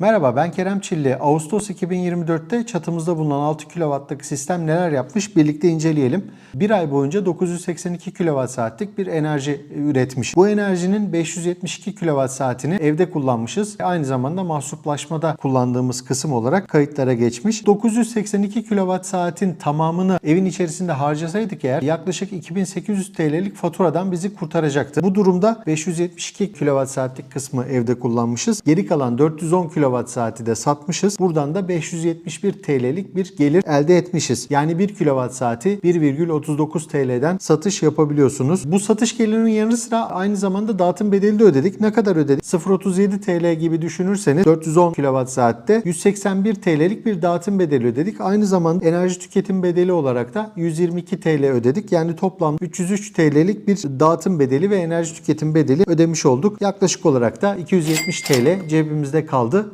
Merhaba ben Kerem Çilli. Ağustos 2024'te çatımızda bulunan 6 kW'lık sistem neler yapmış birlikte inceleyelim. Bir ay boyunca 982 kWh bir enerji üretmiş. Bu enerjinin 572 kWh'ini evde kullanmışız. Aynı zamanda mahsuplaşmada kullandığımız kısım olarak kayıtlara geçmiş. 982 kWh'in tamamını evin içerisinde harcasaydık eğer yaklaşık 2800 TL'lik faturadan bizi kurtaracaktı. Bu durumda 572 kWh'lik kısmı evde kullanmışız. Geri kalan 410 kWh de satmışız. Buradan da 571 TL'lik bir gelir elde etmişiz. Yani 1 kWh saati 1,39 TL'den satış yapabiliyorsunuz. Bu satış gelirinin yanı sıra aynı zamanda dağıtım bedeli de ödedik. Ne kadar ödedik? 0.37 TL gibi düşünürseniz 410 kWh saatte 181 TL'lik bir dağıtım bedeli ödedik. Aynı zamanda enerji tüketim bedeli olarak da 122 TL ödedik. Yani toplam 303 TL'lik bir dağıtım bedeli ve enerji tüketim bedeli ödemiş olduk. Yaklaşık olarak da 270 TL cebimizde kaldı.